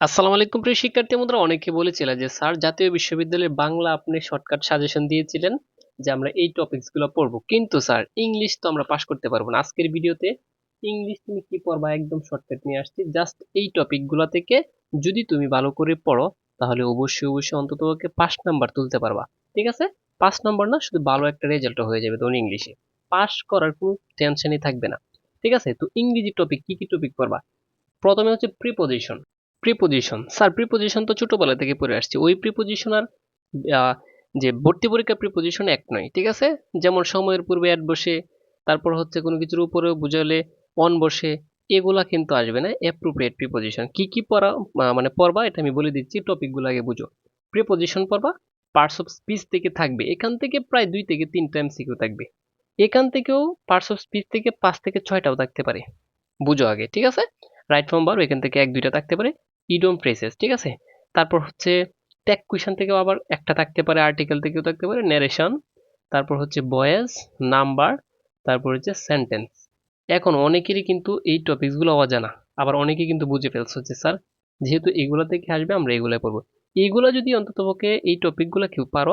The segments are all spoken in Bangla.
আসসালামু আলাইকুম প্রিয় শিক্ষার্থী, বন্ধুরা, অনেকে বলেছিল যে, স্যার, জাতীয় বিশ্ববিদ্যালয়ের বাংলা আপনি শর্টকাট সাজেশন দিয়েছিলেন যে, আমরা এই টপিকসগুলো পড়ব। কিন্তু, স্যার ইংলিশ তো আমরা পাশ করতে পারব না। আজকের ভিডিওতে ইংলিশ তুমি কি পড়বা? একদম শর্টকাট নিয়ে আসছি। জাস্ট এই টপিকগুলা থেকে যদি তুমি ভালো করে পড়ো, তাহলে অবশ্যই অবশ্যই অন্তত ওকে পাঁচ নাম্বার তুলতে পারবা। ঠিক আছে? পাঁচ নাম্বার না, শুধু ভালো একটা রেজাল্ট হয়ে যাবে তোমার ইংলিশে পাস করার কোনো টেনশনই থাকবে না। ঠিক আছে? তো ইংরেজি টপিক কি কি টপিক পড়বা? প্রথমে হচ্ছে প্রিপোজিশন প্রিপোজিশন স্যার প্রিপোজিশন তো ছোটবেলা থেকে পড়ে আসছি। ওই প্রিপোজিশন আর যে ভর্তি পরীক্ষা প্রিপোজিশন এক নয়, ঠিক আছে? যেমন সময়ের পূর্বে অ্যাড বসে, তারপর হচ্ছে কোনো কিছুর উপরে বুঝালে অন বসে, এগুলা কিন্তু আসবে না। অ্যাপ্রোপ্রিয়েট প্রিপোজিশন কি কি পড়া মানে পড়বা, এটা আমি বলে দিচ্ছি, টপিকগুলো আগে বুঝো। প্রিপোজিশন পড়বা পার্টস অফ স্পিচ থেকে থাকবে। এখান থেকে প্রায় দুই থেকে তিনটা এমসিকিউ থাকবে। এখান থেকেও পার্টস অফ স্পিচ থেকে পাঁচ থেকে ছয়টাও থাকতে পারে। বুঝো আগে, ঠিক আছে? রাইট ফর্ম বার এখান থেকে এক দুইটা থাকতে পারে। ইডম ফ্রেসেস, ঠিক আছে? তারপর হচ্ছে ট্যাগ কুইশন থেকেও আবার একটা থাকতে পারে, আর্টিকেল থেকেও থাকতে পারে ন্যারেশন তারপর হচ্ছে বয়েস নাম্বার তারপর হচ্ছে সেন্টেন্স এখন অনেকেরই কিন্তু এই টপিকসগুলো অজানা, আবার অনেকে কিন্তু বুঝে ফেলছে হচ্ছে স্যার, যেহেতু এগুলো থেকে আসবে, আমরা এগুলো পড়ব। এইগুলো যদি অন্ততপক্ষে এই টপিকগুলো কেউ পারো,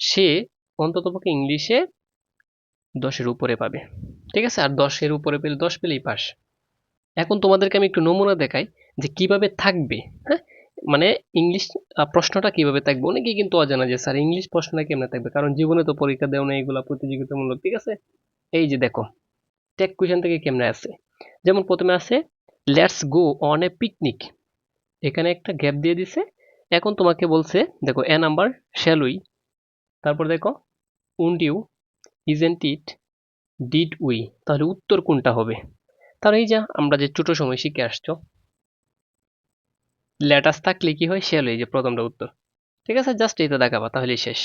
সে অন্ততপক্ষে ইংলিশে দশের উপরে পাবে, ঠিক আছে? আর দশের উপরে পেলে, দশ পেলেই পাস। এখন তোমাদেরকে আমি একটু নমুনা দেখাই। যে কীভাবে থাকবে হ্যাঁ? মানে ইংলিশ প্রশ্নটা কীভাবে থাকবে? অনেকেই কিন্তু অজানা যে, স্যার, ইংলিশ প্রশ্নটা কেমনে থাকবে? কারণ জীবনে তো পরীক্ষা দেও না এগুলা প্রতিযোগিতামূলক, ঠিক আছে? এই যে দেখো টেক কুয়েশন থেকে কেমনে আছে যেমন প্রথমে আছে let's go on a picnic এখানে একটা গ্যাপ দিয়ে দিছে। এখন তোমাকে বলছে, দেখো এ নাম্বার শ্যালুই তারপর দেখো won't you isn't it did we তাহলে উত্তর কোনটা হবে? তাহলে এই যা, আমরা যে ছোটো সময় শিখে আসছো লেটাস থাকলে কি হয়? শেল এই যে প্রথমটা উত্তর। ঠিক আছে জাস্ট এটা দেখাবা তাহলে শেষ।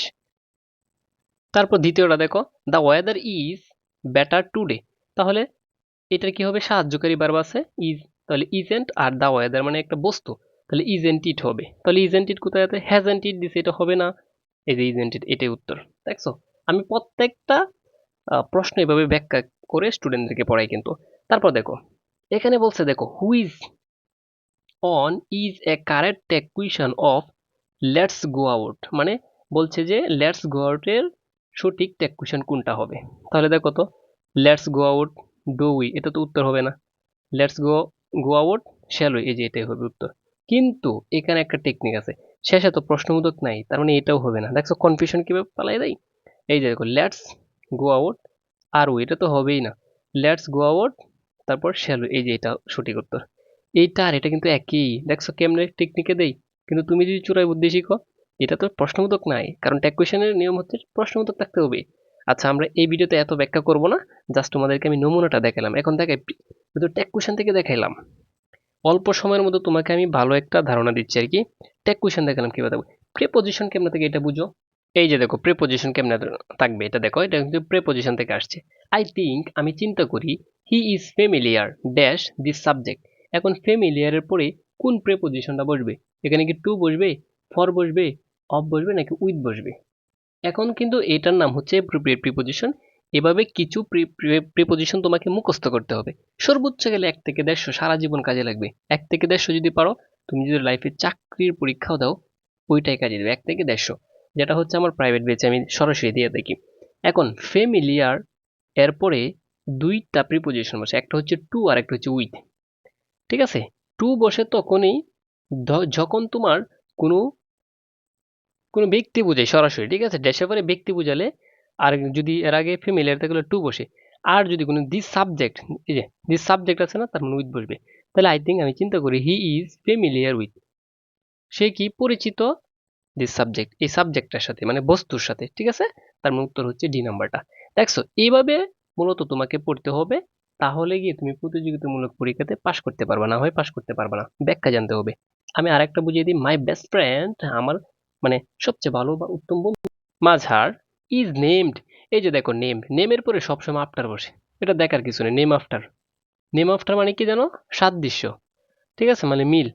তারপর দ্বিতীয়টা দেখো the weather is better today তাহলে এটার কি হবে? সাহায্যকারী বারবার আছে ইজ তাহলে ইজেন্ট আর দ্য ওয়েদার মানে একটা বস্তু। তাহলে ইজেন্ট ইট হবে। তাহলে ইজেন্ট ইট কোথায় আছে? হ্যাজেন্ট ইট দিছে, এটা হবে না। এই যে ইজেন্ট ইট এটাই উত্তর। দেখছ? আমি প্রত্যেকটা প্রশ্ন এভাবে ব্যাখ্যা করে স্টুডেন্টদেরকে পড়াই কিন্তু। তারপর দেখো, এখানে বলছে দেখো who is on is a correct equation of let's go out মানে বলছে যে লেটস গো আউটের সঠিক টেকুয়েশন কোনটা হবে? তাহলে দেখো তো let's go out do we এটা তো উত্তর হবে না। Let's go go out shall we এই যে এটাই হবে উত্তর। কিন্তু এখানে একটা টেকনিক আছে। শেষে তো প্রশ্নবোধক নাই, তার মানে এটাও হবে না। দেখছ কনফিউশন কীভাবে পালাই দেয়? এই যে দেখো let's go out are we এটা তো হবেই না। লেটস গো আউট তারপর শ্যাল এই যে এটা সঠিক উত্তর। এইটা আর এটা কিন্তু একই। দেখছ কেমনে টেকনিকে দেই? কিন্তু তুমি যদি চূড়ায় বুদ্ধি শিখো এটা তো প্রশ্নবোধক নাই। কারণ ট্যাগ কোয়েশনের নিয়ম হচ্ছে প্রশ্নবোধক থাকতে হবে। আচ্ছা আমরা এই ভিডিওতে এত ব্যাখ্যা করব না জাস্ট তোমাদেরকে আমি নমুনাটা দেখালাম। এখন দেখাই শুধু ট্যাগ কোয়েশন থেকে দেখাইলাম। অল্প সময়ের মধ্যে তোমাকে আমি ভালো একটা ধারণা দিচ্ছি আর কি। ট্যাগ কোয়েশন দেখালাম কীভাবে থাকবে প্রেপোজিশন কেমনে থেকে এটা বুঝো? এই যে দেখো প্রেপোজিশন কেমনে থাকবে? এটা দেখো, এটা কিন্তু প্রেপোজিশন থেকে আসছে। আই থিঙ্ক আমি চিন্তা করি he is familiar dash this subject এখন ফেমিলিয়ারের পরে কোন প্রেপোজিশনটা বসবে? এখানে কি টু বসবে ফর বসবে অফ বসবে, নাকি উইথ বসবে? এখন কিন্তু এটার নাম হচ্ছে অ্যাপ্রোপ্রিয়েট প্রিপোজিশন এভাবে কিছু প্রিপোজিশন তোমাকে মুখস্থ করতে হবে। সর্বোচ্চ গেলে এক থেকে দেড়শো সারা জীবন কাজে লাগবে। এক থেকে দেড়শো যদি পারো, তুমি যদি লাইফে চাকরির পরীক্ষাও দাও, ওইটাই কাজে দেবে, এক থেকে দেড়শো। যেটা হচ্ছে আমার প্রাইভেট বেচে আমি সরাসরি দিয়ে দেখি। এখন ফেমিলিয়ার এরপরে দুইটা প্রিপোজিশন বসে, একটা হচ্ছে টু আর একটা হচ্ছে উইথ ঠিক আছে? টু বসে তখনই যখন তোমার কোনো কোনো ব্যক্তি বোঝায় সরাসরি, ঠিক আছে? ড্যাশের পরে ব্যক্তি বোঝালে আর যদি এর আগে ফেমিলিয়ার থাকলে টু বসে। আর যদি কোনো দিস সাবজেক্ট এই যে দিস সাবজেক্ট আছে না, তার মানে উইথ বসবে। তাহলে আই থিঙ্ক আমি চিন্তা করি হি ইজ ফেমিলিয়ার উইথ সে কি পরিচিত দিস সাবজেক্ট এই সাবজেক্টটার সাথে মানে বস্তুর সাথে, ঠিক আছে? তার মানে উত্তর হচ্ছে ডি নাম্বারটা দেখছ? এইভাবে মূলত তোমাকে পড়তে হবে। তাহলে গিয়ে তুমি প্রতিযোগিতামূলক পরীক্ষাতে পাশ করতে পারবা না, হয় পাশ করতে পারবা না। ব্যাখ্যা জানতে হবে। আমি আরেকটা বুঝিয়ে দিই। মাই বেস্ট ফ্রেন্ড আমার মানে সবচেয়ে ভালো বা উত্তম বন্ধু মাঝার ইজ নেমড এই যে দেখো নেম নেমের পরে সবসময় আফটার বসে। এটা দেখার কিছু নেই। নেম আফটার নেম আফটার মানে কি জানো? সাদৃশ্য। ঠিক আছে? মানে মিল।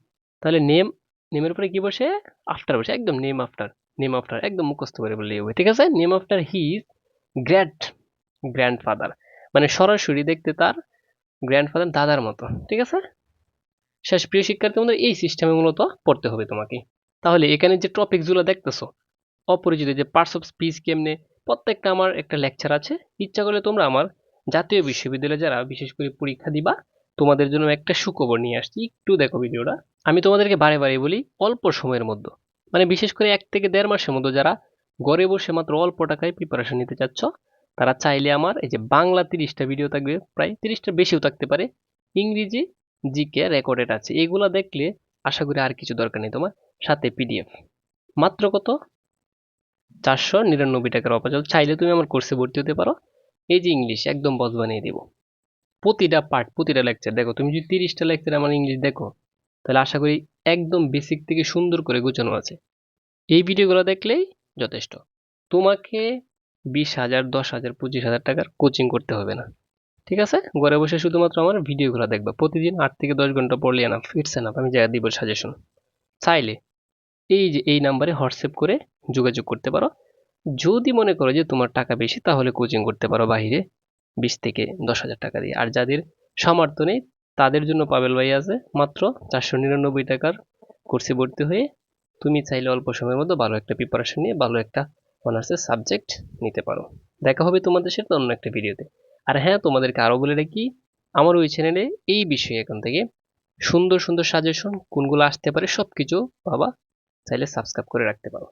তাহলে নেম নেমের পরে কি বসে? আফটার বসে। একদম নেম আফটার নেম আফটার একদম মুখস্থ করে বললেই হবে। ঠিক আছে? Name after his grand grandfather মানে সরাসরি দেখতে তার গ্র্যান্ডফাদার দাদার মতো, ঠিক আছে? শেষ, প্রিয় শিক্ষার্থী বন্ধু এই সিস্টেমে মূলত পড়তে হবে তোমাকে। তাহলে এখানে যে টপিকগুলো দেখতেছো, অপরিচিত যে পার্টস অফ স্পিচ কেমনে, প্রত্যেকটা আমার একটা লেকচার আছে। ইচ্ছা করলে তোমরা আমার জাতীয় বিশ্ববিদ্যালয়ে যারা বিশেষ করে পরীক্ষা দিবা, তোমাদের জন্য একটা সুখবর নিয়ে আসছি। একটু দেখো ভিডিওটা। আমি তোমাদেরকে বারে বারে বলি, অল্প সময়ের মধ্যে মানে বিশেষ করে এক থেকে দেড় মাসের মধ্যে যারা ঘরে বসে মাত্র অল্প টাকায় প্রিপারেশন নিতে চাচ্ছ তারা চাইলে আমার এই যে বাংলা তিরিশটা ভিডিও থাকবে, প্রায় তিরিশটা বেশিও থাকতে পারে। ইংরেজি জিকে রেকর্ডেড আছে। এগুলো দেখলে আশা করি আর কিছু দরকার নেই তোমার সাথে পিডিএফ মাত্র কত? চারশো নিরানব্বই টাকার অপাচল। চাইলে তুমি আমার কোর্সে ভর্তি হতে পারো। এই যে ইংলিশ একদম বজ বানিয়ে দেবো। প্রতিটা পার্ট প্রতিটা লেকচার দেখো, তুমি যদি তিরিশটা লেকচার আমার ইংলিশ দেখো, তাহলে আশা করি একদম বেসিক থেকে সুন্দর করে গুছানো আছে। এই ভিডিওগুলো দেখলেই যথেষ্ট। তোমাকে বিশ হাজার, দশ হাজার, পঁচিশ হাজার টাকার কোচিং করতে হবে না। ঠিক আছে? ঘরে বসে শুধুমাত্র আমার ভিডিওগুলো দেখবা। প্রতিদিন আট থেকে দশ ঘণ্টা পড়লে এনাফ ইটস এনাফ আমি জায়গা দিব সাজেশন চাইলে এই যে, এই নাম্বারে হোয়াটসঅ্যাপ করে যোগাযোগ করতে পারো। যদি মনে করো যে তোমার টাকা বেশি, তাহলে কোচিং করতে পারো বাহিরে বিশ থেকে দশ হাজার টাকা দিয়ে। আর যাদের সামর্থ্য নেই, তাদের জন্য পাবেল ভাই আছে মাত্র চারশো নিরানব্বই টাকার কোর্সে ভর্তি হয়ে তুমি চাইলে অল্প সময়ের মধ্যে ভালো একটা প্রিপারেশন নিয়ে, ভালো একটা অনার্সের সাবজেক্ট নিতে পারো। দেখা হবে তোমাদের সাথে অন্য একটা ভিডিওতে আর হ্যাঁ তোমাদেরকে আরও বলে রাখি, আমার ওই চ্যানেলে এই বিষয়ে এখান থেকে সুন্দর সুন্দর সাজেশন কোনগুলো আসতে পারে সব কিছু বাবা চাইলে সাবস্ক্রাইব করে রাখতে পারো।